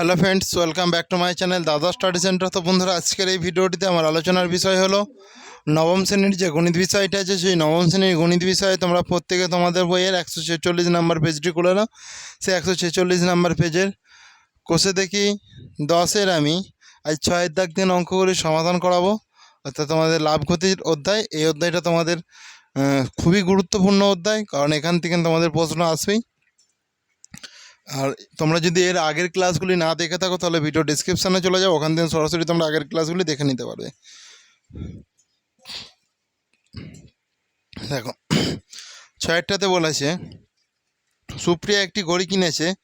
Hello friends, welcome back to my channel Dada study centre. তো বন্ধুরা, আজকের এই ভিডিওটিতে আমার আলোচনার বিষয় হলো, নবম শ্রেণির যে গণিত বিষয়টা আছে, সেই নবম শ্রেণির গণিত বিষয়ে তোমরা প্রত্যেকে তোমাদের বইয়ের একশো ছেচল্লিশ নাম্বার পেজটি খুলে নাও। সেই একশো ছেচল্লিশ নাম্বার পেজের কোষে দেখি, দশের আমি আজ ছয়ের দাগ দিন অঙ্কগুলি সমাধান করাবো। অর্থাৎ তোমাদের লাভ ক্ষতির অধ্যায়, এই অধ্যায়টা তোমাদের খুবই গুরুত্বপূর্ণ অধ্যায়, কারণ এখান থেকে তোমাদের প্রশ্ন আসবেই। আর তোমরা যদি এর আগের ক্লাসগুলি না দেখে থাকো, তাহলে ভিডিও ডিসক্রিপশানে চলে যাও। ওখান থেকে সরাসরি তোমরা আগের ক্লাসগুলি দেখে নিতে পারবে। দেখো, ছয়েরটাতে বলেছে, সুপ্রিয়া একটি ঘড়ি কিনেছে।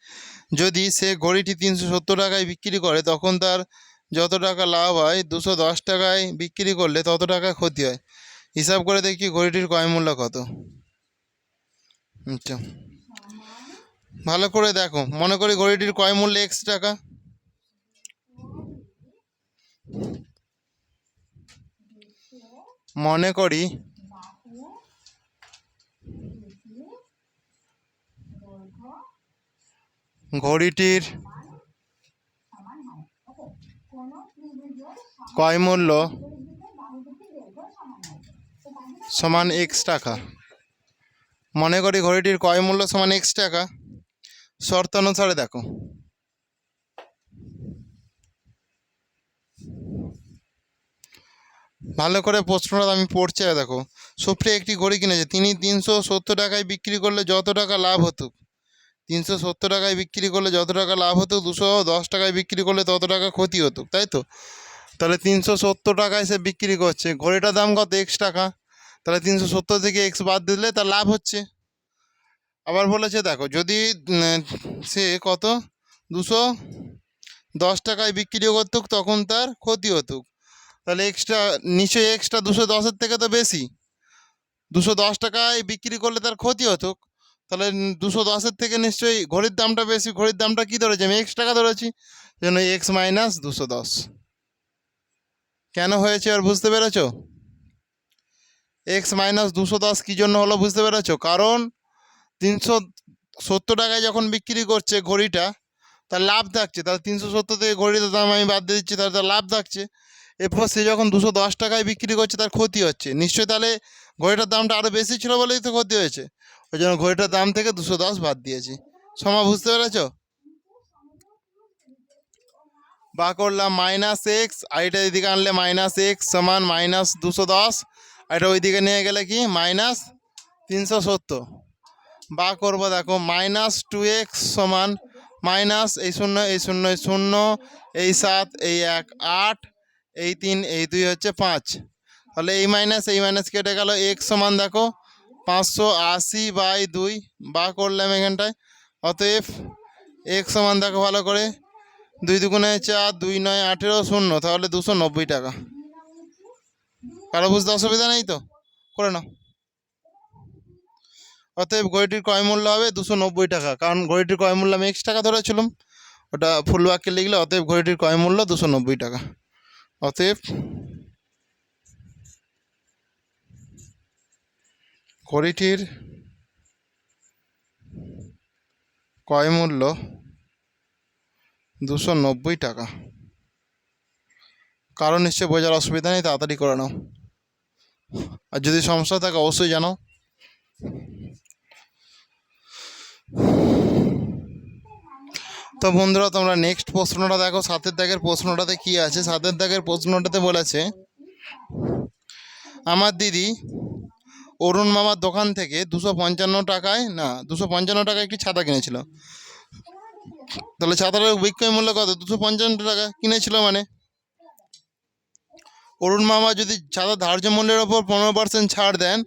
যদি সে ঘড়িটি তিনশো সত্তর টাকায় বিক্রি করে, তখন তার যত টাকা লাভ হয়, দুশো দশ টাকায় বিক্রি করলে তত টাকা ক্ষতি হয়। হিসাব করে দেখি ঘড়িটির ক্রয় মূল্য কত। আচ্ছা। ভালো করে দেখো। মনে করি ঘড়িটির ক্রয় মূল্য এক্স টাকা। মনে করি ঘড়িটির ক্রয় মূল্য সমান এক্স টাকা। মনে করি ঘড়িটির ক্রয় মূল্য সমান এক্স টাকা। শর্ত অনুসারে দেখো। ভালো করে প্রশ্নটা আমি পড়ছি দেখো, সুপ্রিয়া একটি ঘড়ি কিনেছে, তিনি তিনশো সত্তর টাকায় বিক্রি করলে যত টাকা লাভ হতো, তিনশো সত্তর টাকায় বিক্রি করলে যত টাকা লাভ হতো, দুশো দশ টাকায় বিক্রি করলে তত টাকা ক্ষতি হতো, তাই তো? তাহলে তিনশো সত্তর টাকায় সে বিক্রি করছে, ঘড়িটার দাম কত এক্স টাকা? তাহলে তিনশো সত্তর থেকে এক্স বাদ দিলে তার লাভ হচ্ছে। আবার বলেছে, দেখো, যদি সে কত? দুশো দশ টাকায় বিক্রি করতুক, তখন তার ক্ষতি হতো তাহলে এক্সট্রা নিশ্চয়ই এক্সট্রা দুশো দশের থেকে তো বেশি। দুশো দশ টাকায় বিক্রি করলে তার ক্ষতি হতো তাহলে দুশো দশের থেকে নিশ্চয়ই ঘড়ির দামটা বেশি। ঘড়ির দামটা কী ধরেছি? আমি এক্স টাকা ধরেছি জন্য এক্স মাইনাস দুশো দশ। কেন হয়েছে আর বুঝতে পেরেছ? এক্স মাইনাস দুশো দশ কী জন্য হলো বুঝতে পেরেছ? কারণ তিনশো সত্তর টাকায় যখন বিক্রি করছে ঘড়িটা, তার লাভ থাকছে। তাহলে তিনশো সত্তর থেকে ঘড়িটার দাম আমি বাদ দিয়ে দিচ্ছি, তাহলে তার লাভ থাকছে। এরপর সে যখন দুশো দশ টাকায় বিক্রি করছে, তার ক্ষতি হচ্ছে। নিশ্চয়ই তাহলে ঘড়িটার দামটা আরও বেশি ছিল বলেই তো ক্ষতি হয়েছে। ওই জন্য ঘড়িটার দাম থেকে দুশো দশ বাদ দিয়েছি। সমা, বুঝতে পেরেছ? বা করলাম মাইনাস এক্স আর এটা এদিকে আনলে মাইনাস এক্স সমান মাইনাস দুশো দশ, আর এটা ওইদিকে নিয়ে গেলে কি? মাইনাস তিনশো সত্তর। বা করব দেখো, মাইনাস টু এক্স সমান মাইনাস এই শূন্য এই শূন্য এই শূন্য, এই সাত, এই এক, আট, এই তিন, এই দুই হচ্ছে পাঁচ। তাহলে এই মাইনাস এই মাইনাস কেটে গেল এক্স সমান দেখো, পাঁচশো আশি বাই দুই, বা করলাম এখানটায়। অতএব এক্স সমান দেখো ভালো করে, দুই দুগুণে চার, দুই নয়, আঠেরো, শূন্য, তাহলে দুশো নব্বই টাকা। কারও বুঝতে অসুবিধা নেই তো? করে নাও। অতএব ঘড়িটির ক্রয় মূল্য হবে দুশো নব্বই টাকা। কারণ ঘড়িটির ক্রয় মূল্য আমি এক্স টাকা ধরেছিলাম। ওটা ফুল বাক্যে লিখলে অতএব ঘড়িটির ক্রয় মূল্য দুশো নব্বই টাকা। অতএব ঘড়িটির ক্রয় মূল্য দুশো নব্বই টাকা। কারণ নিশ্চয়ই বোঝার অসুবিধা নেই, তাড়াতাড়ি করে নাও। আর যদি সমস্যা থাকে, অবশ্যই জানাও। তো বন্ধুরা, তোমরা নেক্সট প্রশ্নটা দেখো, সাতের দাগের প্রশ্নটাতে কি আছে? সাতের দাগের প্রশ্নটাতে বলেছে, আমার দিদি অরুণ মামার দোকান থেকে দুশো পঞ্চান্ন টাকায়, না, দুশো পঞ্চান্ন টাকায় একটি ছাতা কিনেছিল। তাহলে ছাতাটার বিক্রয় মূল্য কত? দুশো পঞ্চান্ন টাকা কিনেছিল মানে? অরুণ মামা যদি ছাতা ধার্য মূল্যের ওপর পনেরো পার্সেন্ট ছাড় দেন,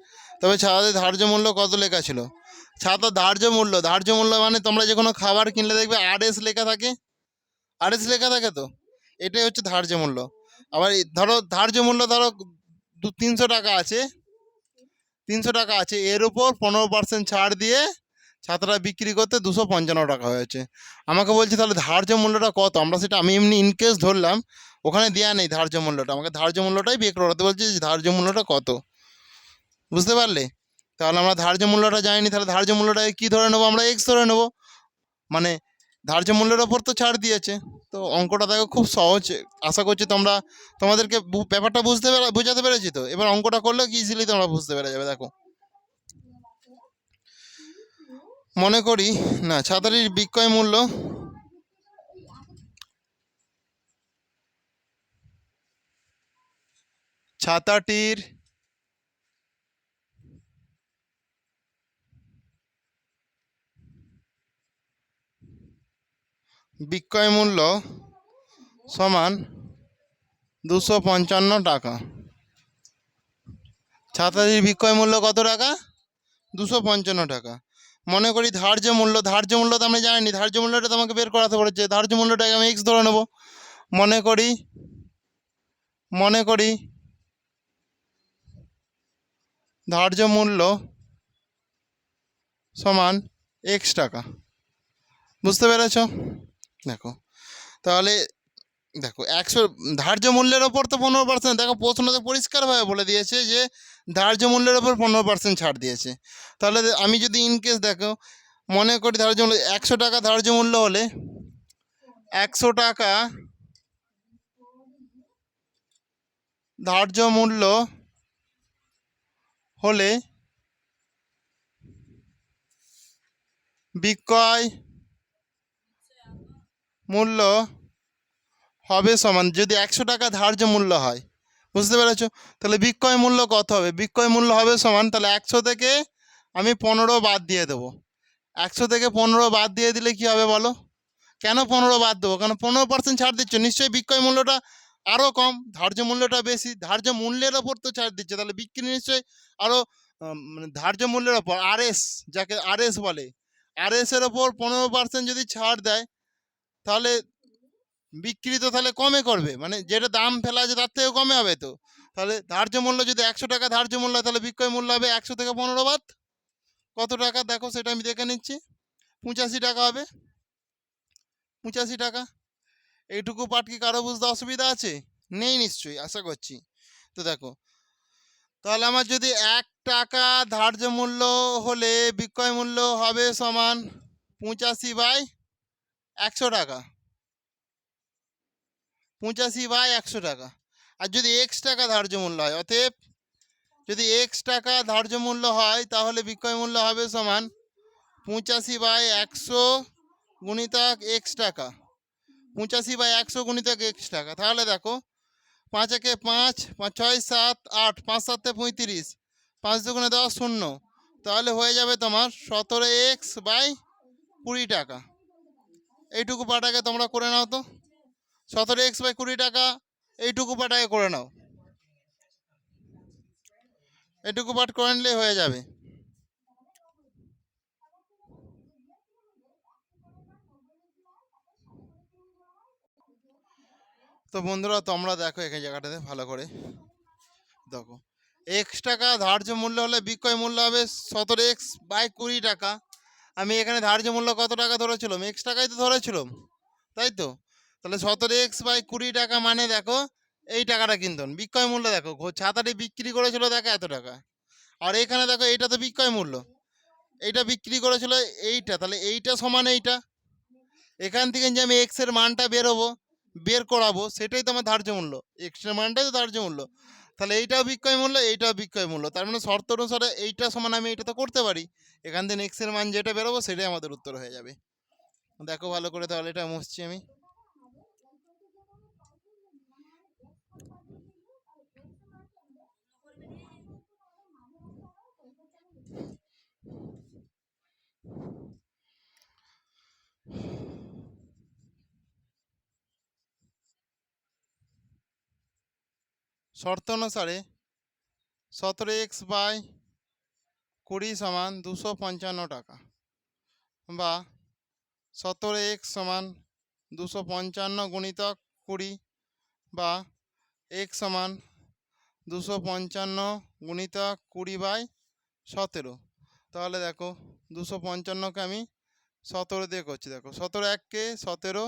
তবে ছাতাদের ধার্য মূল্য কত লেখা ছিল? ছাতা ধার্য মূল্য। ধার্য মূল্য মানে তোমরা যে কোনো খাবার কিনলে দেখবে আরএস লেখা থাকে। আরএস লেখা থাকে তো? এটাই হচ্ছে ধার্য মূল্য। আবার ধরো ধার্য মূল্য ধরো দু তিনশো টাকা আছে। তিনশো টাকা আছে। এর উপর পনেরো পার্সেন্ট ছাড় দিয়ে ছাতাটা বিক্রি করতে দুশো পঞ্চান্ন টাকা হয়েছে। আমাকে বলছে তাহলে ধার্য মূল্যটা কত? আমরা সেটা আমি এমনি ইনকেস ধরলাম, ওখানে দেওয়া নেই ধার্য মূল্যটা। আমাকে ধার্য মূল্যটাই বের করতে বলছে যে ধার্য মূল্যটা কত? বুঝতে পারলে? তাহলে আমরা ধার্য মূল্যটা জানি তাহলে ধার্য মূল্যটাকে কী ধরে নেব? আমরা এক্স ধরে নেব। মানে ধার্য মূল্যের ওপর তো ছাড় দিয়েছে। তো অঙ্কটা দেখো খুব সহজ। আশা করছি তোমরা, তোমাদেরকে ব্যাপারটা বুঝতে পেরে, বোঝাতে পেরেছি তো? এবার অঙ্কটা করলে কি ইজিলি তোমরা বুঝতে পেরে যাবে, দেখো। মনে করি, না ছাতারির বিক্রয় মূল্য ছাতাটির বিক্রয় মূল্য সমান দুশো পঞ্চান্ন টাকা। ছাতাটির বিক্রয় মূল্য কত টাকা? দুশো পঞ্চান্ন টাকা। মনে করি ধার্য মূল্য ধার্য মূল্য তো আমি জানি ধার্য মূল্যটা তোমাকে বের করাতে বলেছে, ধার্য মূল্যটাকে আমি এক্স ধরে নেব। মনে করি মনে করি ধার্য মূল্য সমান এক্স টাকা। বুঝতে পেরেছ? দেখো। তাহলে দেখো, একশো ধার্য মূল্যের ওপর তো পনেরো পার্সেন্ট দেখো প্রশ্নতে পরিষ্কারভাবে বলে দিয়েছে যে ধার্য মূল্যের ওপর পনেরো পার্সেন্ট ছাড় দিয়েছে। তাহলে আমি যদি ইনকেস দেখো, মনে করি ধার্য মূল্য, একশো টাকা ধার্য মূল্য হলে একশো টাকা ধার্য মূল্য হলে বিক্রয় মূল্য হবে সমান। যদি একশো টাকা ধার্য মূল্য হয়, বুঝতে পেরেছ? তাহলে বিক্রয় মূল্য কত হবে? বিক্রয় মূল্য হবে সমান, তাহলে একশো থেকে আমি পনেরো বাদ দিয়ে দেবো। একশো থেকে পনেরো বাদ দিয়ে দিলে কি হবে বলো? কেন পনেরো বাদ দেবো? কারণ পনেরো পার্সেন্ট ছাড় দিচ্ছ? নিশ্চয়ই বিক্রয় মূল্যটা আরও কম, ধার্য মূল্যটা বেশি, ধার্য মূল্যের ওপর তো ছাড় দিচ্ছে। তাহলে বিক্রি নিশ্চয়ই আরও মানে ধার্য মূল্যের ওপর, আরএস, যাকে আরএস বলে আরএস এর ওপর পনেরো পার্সেন্ট যদি ছাড় দেয় তাহলে বিক্রি তো তাহলে কমে করবে। মানে যেটা দাম ফেলা আছে তার থেকে কমে হবে তো। তাহলে ধার্য মূল্য যদি একশো টাকা ধার্য মূল্য হয়, তাহলে বিক্রয় মূল্য হবে একশো থেকে পনেরো বাদ। কত টাকা? দেখো, সেটা আমি দেখে নিচ্ছি। পঁচাশি টাকা হবে। পঁচাশি টাকা। এইটুকু পাঠ কি কারও বুঝতে অসুবিধা আছে? নেই নিশ্চয়ই, আশা করছি। তো দেখো, তাহলে আমার যদি এক টাকা ধার্য মূল্য হলে বিক্রয় মূল্য হবে সমান পঁচাশি বাই একশো টাকা। পঁচাশি বাই একশো টাকা। আর যদি এক্স টাকা ধার্য মূল্য হয়, অতএব যদি এক্স টাকা ধার্য মূল্য হয়, তাহলে বিক্রয় মূল্য হবে সমান পঁচাশি বাই একশো গুণিতক এক্স টাকা। পঁচাশি বাই একশো গুণিতক এক্স টাকা। তাহলে দেখো, পাঁচ একে পাঁচ পাঁচ ছয় সাত আট, পাঁচ সাতে পঁয়ত্রিশ, পাঁচ দুগুণে দশ শূন্য। তাহলে হয়ে যাবে তোমার সতেরো এক্স বাই কুড়ি টাকা। এইটুকু পাটাকে তোমরা করে নাও তো। সতেরো এক্স বাই কুড়ি টাকা, এইটুকু পাটাকে করে নাও। এইটুকু পাঠ করে নিলেই হয়ে যাবে। তো বন্ধুরা, তোমরা দেখো এখানে জায়গাটাতে ভালো করে। দেখো এক্স টাকা ধার্য মূল্য হলে বিক্রয় মূল্য হবে সতেরো এক্স বাই কুড়ি টাকা। আমি এখানে ধার্য মূল্য কত টাকা ধরেছিলাম? এক্স টাকাই তো ধরেছিলাম। তাই তো? তাহলে সতেরো এক্স বাই কুড়ি টাকা মানে দেখো, এই টাকাটা কিন্তু বিক্রয় মূল্য দেখো ছাতাটি বিক্রি করেছিল দেখো এত টাকা। আর এখানে দেখো, এইটা তো বিক্রয় মূল্য। এইটা বিক্রি করেছিল এইটা, তাহলে এইটা সমান এইটা। এখান থেকে যে আমি এক্সের মানটা বেরোবো, বের করাবো, সেটাই তো আমার ধার্য মূল্য এক্সের মানটাই তো ধার্য মূল্য তাহলে এইটাও বিক্রয় মূল্য এইটাও বিক্রয় মূল্য। তার মানে শর্ত অনুসারে এইটা সমান আমি এটা তো করতে পারি। এখান থেকে এক্সের মান যেটা বেরোবো, সেটাই আমাদের উত্তর হয়ে যাবে। দেখো ভালো করে তাহলে এটা মুছছি আমি। শর্ত অনুসারে সতেরো এক্স বাই কুড়ি সমান দুশো পঞ্চান্ন টাকা বা সতেরো এক্স সমান দুশো পঞ্চান্ন গুণিতক কুড়ি বা এক্স সমান দুশো পঞ্চান্ন গুণিতক কুড়ি বাই সতেরো। তাহলে দেখো দুশো পঞ্চান্নকে আমি সতেরো দিয়ে করছি। দেখো সতেরো এককে সতেরো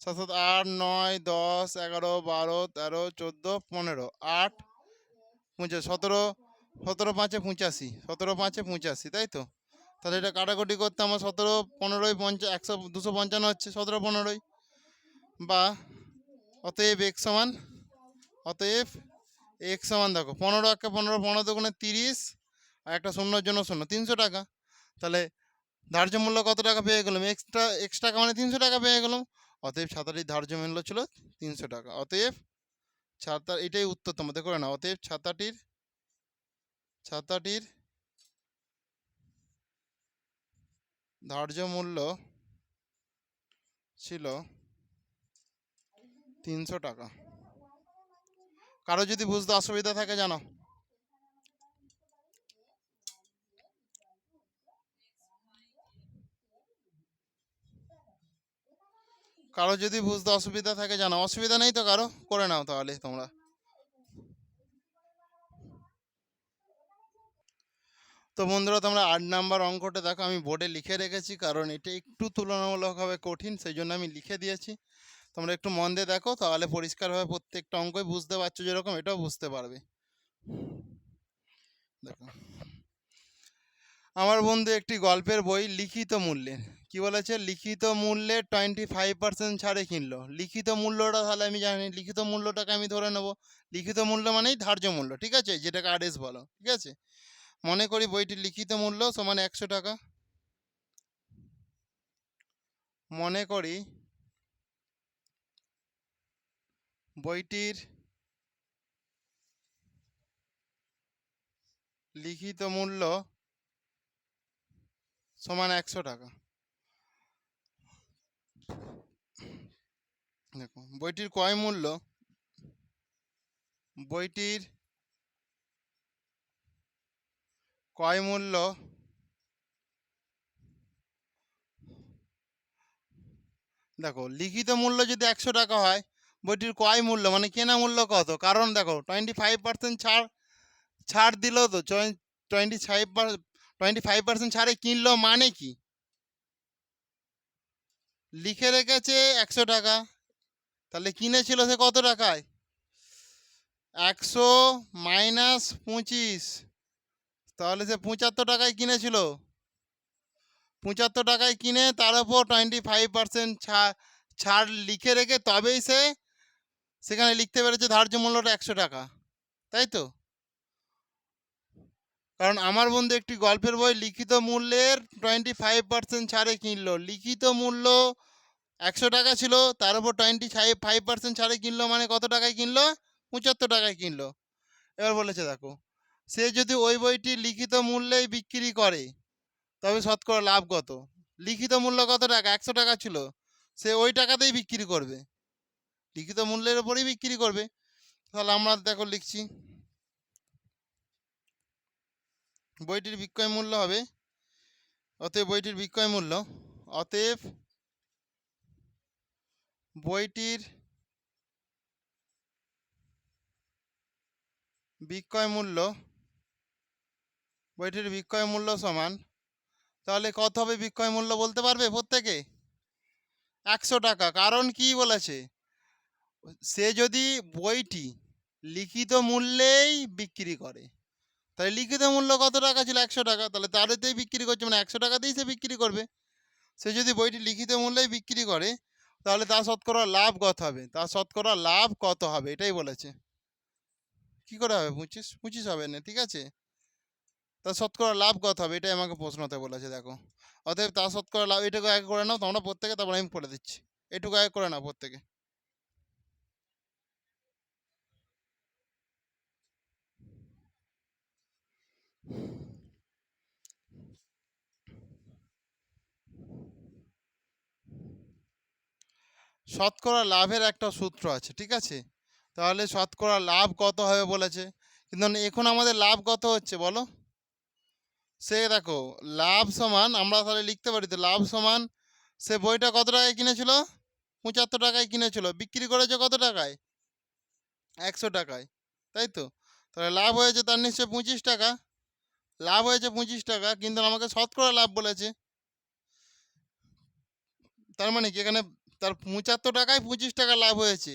সাত সাত আট, নয়, দশ, এগারো, বারো, তেরো, চোদ্দ, পনেরো, আট, পঁচাশি, সতেরো সতেরো পাঁচে পঁচাশি, সতেরো পাঁচে পঁচাশি, তাই তো? তাহলে এটা কাটাকুটি করতে আমার সতেরো, পনেরোই, পঞ্চা, একশো, দুশো পঞ্চান্ন হচ্ছে সতেরো, পনেরোই, বা অতএব এক সমান, অতএব এক সমান দেখো, পনেরো একে পনেরো পনেরো দুগুণে তিরিশ, আর একটা শূন্যর জন্য শূন্য, তিনশো টাকা। তাহলে ধার্য মূল্য কত টাকা পেয়ে গেলাম? এক্সট্রা এক্সট্রা টাকা মানে তিনশো টাকা পেয়ে গেলাম অতএব ছাতাটির ধার্য মূল্য ছিল তিনশো টাকা। অতএব ছাতা এটাই উত্তর তোমাদের, করে না অতএব ছাতাটির ছাতাটির ধার্য মূল্য ছিল তিনশো টাকা। কারও যদি বুঝতে অসুবিধা থাকে জানো কারও যদি বুঝতে অসুবিধা থাকে জানো অসুবিধা নেই তো কারও? করে নাও তাহলে তোমরা। তো বন্ধুরা, তোমরা আট নাম্বার অঙ্কটা দেখো, আমি বোর্ডে লিখে রেখেছি, কারণ এটা একটু তুলনামূলকভাবে কঠিন সেই জন্য আমি লিখে দিয়েছি। তোমরা একটু মন দিয়ে দেখো, তাহলে পরিষ্কারভাবে প্রত্যেকটা অঙ্কই বুঝতে পারছ যেরকম, এটাও বুঝতে পারবে। দেখো। আমার বন্ধু একটি গল্পের বই, লিখিত মূল্যের। কি বলেছে? লিখিত মূল্যে টোয়েন্টি ফাইভ পার্সেন্ট ছাড়ে কিনলো। লিখিত মূল্যটা তাহলে আমি জানি, লিখিত মূল্যটাকে আমি ধরে নেব। লিখিত মূল্য মানেই ধার্য মূল্য, ঠিক আছে? যেটাকে আরএস বলো, ঠিক আছে? মনে করি বইটির লিখিত মূল্য সমান একশো টাকা। মনে করি বইটির লিখিত মূল্য সমান একশো টাকা। দেখো বইটির ক্রয় মূল্য, বইটির ক্রয় মূল্য দেখো, লিখিত মূল্য যদি একশো টাকা হয়, বইটির ক্রয় মূল্য মানে কেনা মূল্য কত? কারণ দেখো টোয়েন্টি ফাইভ পার্সেন্ট ছাড় ছাড় দিল তো twenty five twenty five percent ছাড়ে কিনলো মানে কি? লিখে রেখেছে একশো টাকা। তাহলে কিনেছিল সে কত টাকায়? একশো মাইনাস পঁচিশ। তাহলে সে পঁচাত্তর টাকায় কিনেছিল। পঁচাত্তর টাকায় কিনে তার উপর টোয়েন্টি ফাইভ পার্সেন্ট ছাড় লিখে রেখে তবেই সে সেখানে লিখতে পেরেছে ধার্য মূল্যটা একশো টাকা। তাই তো? কারণ আমার বন্ধু একটি গল্পের বই লিখিত মূল্যের টোয়েন্টি ফাইভ পার্সেন্ট ছাড়ে কিনলো। লিখিত মূল্য একশো টাকা ছিল, তার উপর টোয়েন্টি ফাইভ ফাইভ পার্সেন্ট ছাড়ে কিনলো মানে কত টাকায় কিনলো? পঁচাত্তর টাকায় কিনলো। এবার বলেছে দেখো, সে যদি ওই বইটি লিখিত মূল্যেই বিক্রি করে, তবে শতকরা লাভ কত? লিখিত মূল্য কত টাকা? একশো টাকা ছিল, সে ওই টাকাতেই বিক্রি করবে। লিখিত মূল্যের ওপরেই বিক্রি করবে। তাহলে আমরা দেখো লিখছি, বইটির বিক্রয় মূল্য হবে, অতএব বইটির বিক্রয় মূল্য, অতএব বইটির বিক্রয় মূল্য, বইটির বিক্রয় মূল্য সমান, তাহলে কত হবে বিক্রয় মূল্য বলতে পারবে প্রত্যেকে? একশো টাকা, কারণ কি বলেছে? সে যদি বইটি লিখিত মূল্যেই বিক্রি করে, তাহলে লিখিত মূল্য কত টাকা ছিল? একশো টাকা, তাহলে তারতেই বিক্রি করছে মানে একশো টাকাতেই সে বিক্রি করবে। সে যদি বইটি লিখিত মূল্যেই বিক্রি করে তাহলে তার শতকরা লাভ কত হবে? তার শতকরা লাভ কত হবে? এটাই বলেছে। কি করে হবে? পঁচিশ পঁচিশ হবে না, ঠিক আছে? তার শতকরা লাভ কত হবে? এটাই আমাকে প্রশ্নতে বলেছে, দেখো। অতএব তার শতকরা লাভ, এটুকু এক করে নাও, তোমরা প্রত্যেকে তারপর আমি করে দিচ্ছি। এটুকু এক করে নাও প্রত্যেকে। শতকরা লাভের একটা সূত্র আছে, ঠিক আছে? তাহলে শতকরা লাভ কত হবে বলেছে? কিন্তু এখন আমাদের লাভ কত হচ্ছে বলো? সে দেখো, লাভ সমান, আমরা তাহলে লিখতে পারি তো, লাভ সমান সে বইটা কত টাকায় কিনেছিল? পঁচাত্তর টাকায় কিনেছিল। বিক্রি করেছে কত টাকায়? একশো টাকায়, তাই তো? তাহলে লাভ হয়েছে তার নিশ্চয়ই পঁচিশ টাকা। লাভ হয়েছে পঁচিশ টাকা, কিন্তু আমাকে শতকরা লাভ বলেছে। তার মানে কি এখানে তার পঁচাত্তর টাকায় পঁচিশ টাকা লাভ হয়েছে।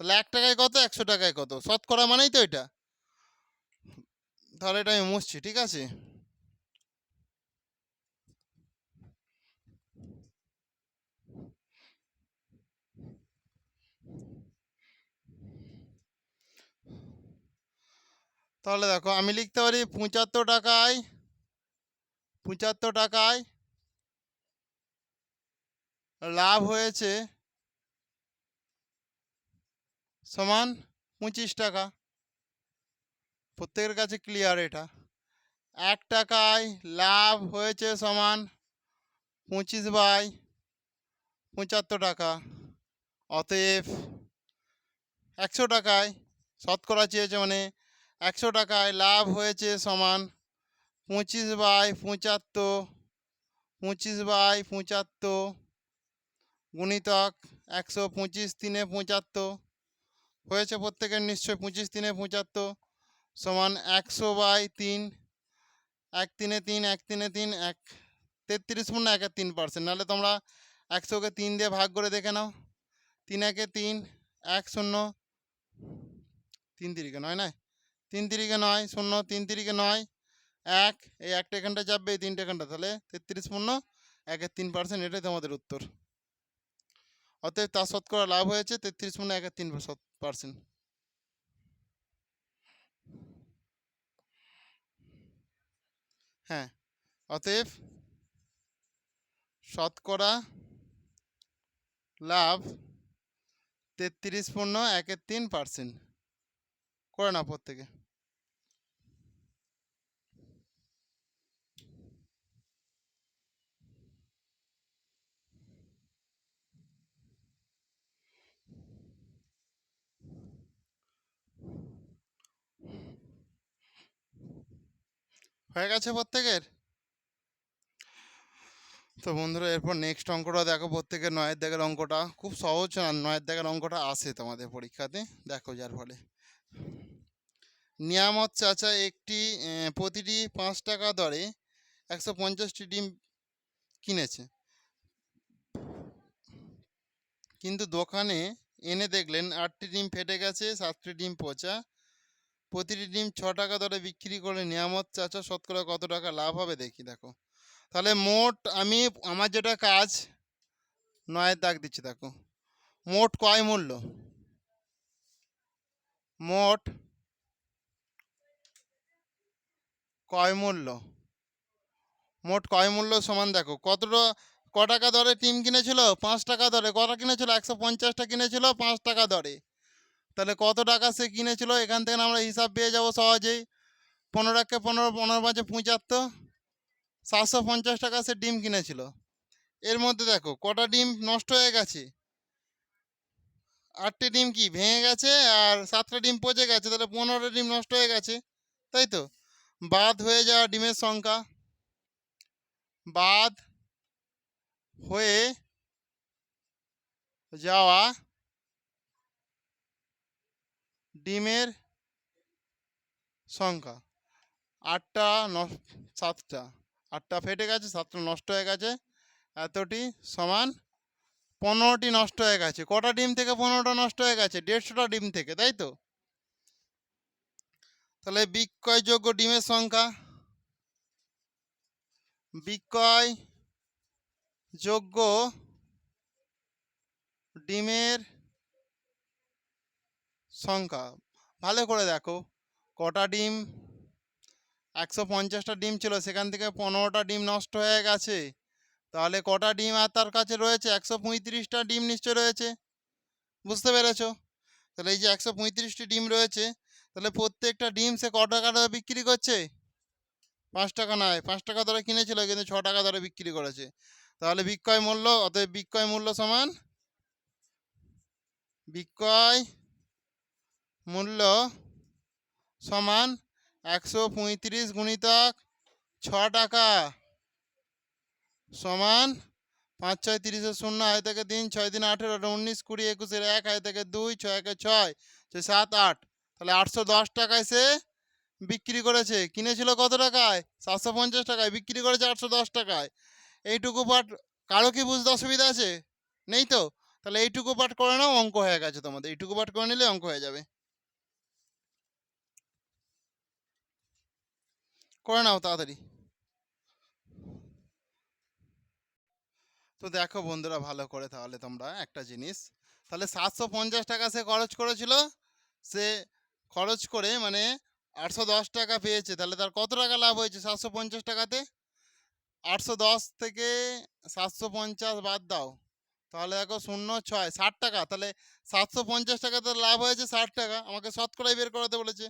তাহলে এক টাকায় কত? একশো টাকায় কত? শতকরা মানেই তো এটা। তাহলে এটা আমি মুছছি, ঠিক আছে? তাহলে দেখো, আমি লিখতে পারি পঁচাত্তর টাকায় পঁচাত্তর টাকায় লাভ হয়েছে সমান পঁচিশ টাকা। প্রত্যেকের কাছে ক্লিয়ার এটা। এক টাকায় লাভ হয়েছে সমান পঁচিশ বাই পঁচাত্তর টাকা। অতএব একশো টাকায় শতকরা চেয়েছে মানে একশো টাকায় লাভ হয়েছে সমান পঁচিশ বাই পঁচাত্তর, পঁচিশ বাই পঁচাত্তর গুণিতক একশো পঁচিশ তিনে পঁচাত্তর। হয়েছে প্রত্যেকের নিশ্চয় পঁচিশ তিনে পঁচাত্তর। সমান একশো বাই তিন। এক তিনে তিন, এক তিনে তিন, এক। তেত্রিশ পূর্ণ একের তিন পার্সেন্ট নাহলে তোমরা একশোকে তিন দিয়ে ভাগ করে দেখে নাও। তিন একে তিন, এক শূন্য। তিন তিরিকে নয় নয়। তিন তিরিকে নয় শূন্য, তিন তিরিকে নয়, এক। এই একটা এখানটা যাবে এই তিনটে এখানটা তাহলে তেত্রিশ পূর্ণ একের তিন পার্সেন্ট এটাই তোমাদের উত্তর। অতএব তার শতকরা লাভ হয়েছে, তেত্রিশ পূর্ণ একের তিন পার্সেন্ট। হ্যাঁ অতএব শতকরা লাভ তেত্রিশ পূর্ণ একের তিন পার্সেন্ট। করে না প্রত্যেকে। হয়ে গেছে প্রত্যেকের? তো বন্ধুরা, এরপর নেক্সট অঙ্কটা দেখো, প্রত্যেকের নয়ের দাগের অঙ্কটা। খুব সহজ নয়ের দাগের অঙ্কটা আসে তোমাদের পরীক্ষাতে। দেখো যার ফলে। নিয়ামত চাচা একটি প্রতিটি পাঁচ টাকা দরে একশো পঞ্চাশটি ডিম কিনেছে। কিন্তু দোকানে এনে দেখলেন, আটটি ডিম ফেটে গেছে, সাতটি ডিম পচা। প্রতিটি ডিম ছ টাকা দরে বিক্রি করে নিয়ামত চাচা শতকরা কত টাকা লাভ হবে দেখি, দেখো। তাহলে মোট আমি, আমার যেটা কাজ, নয়ের দাগ দিচ্ছি, দেখো। মোট কয় মূল্য? মোট কয় মূল্য? মোট কয় মূল্য সমান দেখো। কতটা ক টাকা দরে টিম কিনেছিল? পাঁচ টাকা দরে। কটা কিনেছিল? একশো পঞ্চাশটা কিনেছিল? পাঁচ টাকা দরে। তাহলে কত টাকা সে কিনেছিল? এখান থেকে আমরা হিসাব পেয়ে যাব সহজেই। পনেরো একে পনেরো পনেরো পাঁচে পঁচাত্তর। সাতশো পঞ্চাশ টাকা সে ডিম কিনেছিল। এর মধ্যে দেখো, কটা ডিম নষ্ট হয়ে গেছে? আটটি ডিম কি ভেঙে গেছে? আর সাতটা ডিম পচে গেছে, তাহলে পনেরোটা ডিম নষ্ট হয়ে গেছে, তাই তো? বাদ হয়ে যাওয়া ডিমের সংখ্যা। বাদ হয়ে যাওয়া ডিমের সংখ্যা। আটটা ন সাতটা। আটটা ফেটে গেছে, সাতটা নষ্ট হয়ে গেছে। এতটি সমান পনেরোটি নষ্ট হয়ে গেছে। কটা ডিম থেকে পনেরোটা নষ্ট হয়ে গেছে? দেড়শোটা ডিম থেকে, তাই তো? তাহলে বিক্রয়যোগ্য ডিমের সংখ্যা। বিক্রয় যোগ্য ডিমের সংখ্যা। ভালো করে দেখো। কটা ডিম? একশো পঞ্চাশটা ডিম ছিল, সেখান থেকে পনেরোটা ডিম নষ্ট হয়ে গেছে। তাহলে কটা ডিম আর তার কাছে রয়েছে? একশো পঁয়ত্রিশটা ডিম নিশ্চয় রয়েছে। বুঝতে পেরেছ? তাহলে এই যে একশো পঁয়ত্রিশটি ডিম রয়েছে, তাহলে প্রত্যেকটা ডিম সে ক টাকা দরে বিক্রি করছে? পাঁচ টাকা নয়। পাঁচ টাকা দরে কিনেছিল, কিন্তু ছ টাকা দরে বিক্রি করেছে। তাহলে বিক্রয় মূল্য, অতএব বিক্রয় মূল্য সমান বিক্রয় মূল্য সমান একশো পঁয়ত্রিশ গুণিতক ছ টাকা সমান পাঁচ ছয় তিরিশে শূন্য আয় থেকে তিন, ছয় দিন আঠেরো উনিশ, কুড়ি একুশের এক আয় থেকে দুই, ছয় একে ছয় ছয় সাত, আট। তাহলে আটশো দশ টাকায় সে বিক্রি করেছে। কিনেছিল কত টাকায়? সাতশো পঞ্চাশ টাকায়। বিক্রি করেছে আটশো দশ টাকায়। এইটুকু পাঠ কারও কি বুঝতে অসুবিধা আছে? নেই তো? তাহলে এইটুকু পাঠ করে নাও, অঙ্ক হয়ে গেছে তোমাদের। এইটুকু পাঠ করে নিলে অঙ্ক হয়ে যাবে। করে নাও তাড়াতাড়ি। তো দেখো বন্ধুরা ভালো করে তাহলে তোমরা একটা জিনিস, তাহলে সাতশো পঞ্চাশ টাকা সে খরচ করেছিল, সে খরচ করে মানে আটশো দশ টাকা পেয়েছে, তাহলে তার কত টাকা লাভ হয়েছে সাতশো পঞ্চাশ টাকাতে? আটশো দশ থেকে সাতশো পঞ্চাশ বাদ দাও, তাহলে দেখো শূন্য ছয়, ষাট টাকা, তাহলে সাতশো পঞ্চাশ টাকাতে লাভ হয়েছে ষাট টাকা, আমাকে শতকরাই বের করাতে বলেছে।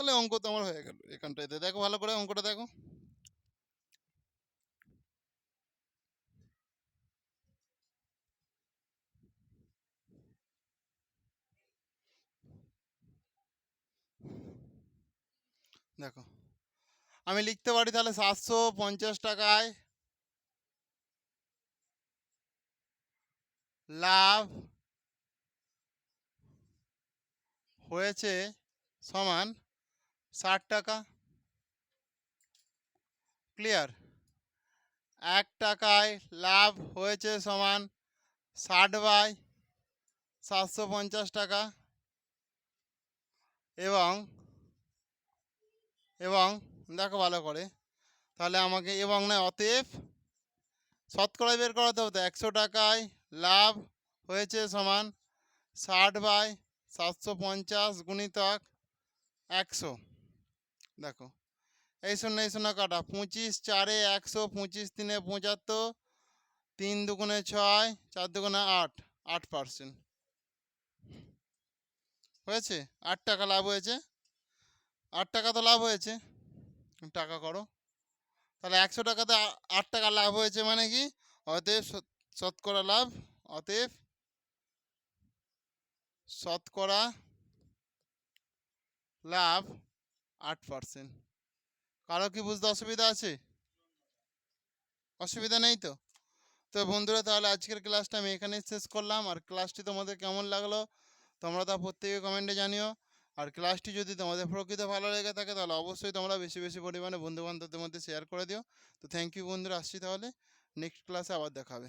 তাহলে অঙ্ক তো আমার হয়ে গেল এখানটাতে দেখো ভালো করে অঙ্কটা দেখো। দেখো, আমি লিখতে পারি তাহলে সাতশো পঞ্চাশ টাকায় লাভ হয়েছে সমান ষাট টাকা। ক্লিয়ার এক টাকায় লাভ হয়েছে সমান ষাট বাই সাতশো পঞ্চাশ টাকা। এবং এবং, দেখো ভালো করে। তাহলে আমাকে, এবং না, অতএব শতকরা বের করাতে হতো একশো টাকায় লাভ হয়েছে সমান ষাট বাই সাতশো পঞ্চাশ গুণিতক একশো। দেখো। এই শূন্য এই শূন্য কাটা। পঁচিশ চারে একশো, পঁচিশ তিনে পঁচাত্তর, তিন দুগুণে ছয়, চার দুগুণে আট আট পার্সেন্ট হয়েছে? আট টাকা লাভ হয়েছে? আট টাকা তো লাভ হয়েছে। টাকা করো। তাহলে একশো টাকাতে আট টাকা লাভ হয়েছে মানে কি? অতএব শতকরা লাভ, অতএব শতকরা লাভ আট পার্সেন্ট কারও কি বুঝতে অসুবিধা আছে? অসুবিধা নেই তো? তো বন্ধুরা, তাহলে আজকের ক্লাসটা আমি এখানেই শেষ করলাম। আর ক্লাসটি তোমাদের কেমন লাগল, তোমরা তা প্রত্যেকে কমেন্টে জানিও। আর ক্লাসটি যদি তোমাদের প্রকৃত ভালো লেগে থাকে, তাহলে অবশ্যই তোমরা বেশি বেশি পরিমাণে বন্ধুবান্ধবদের মধ্যে শেয়ার করে দিও। তো থ্যাংক ইউ বন্ধুরা, আসছি তাহলে। নেক্সট ক্লাসে আবার দেখাবে।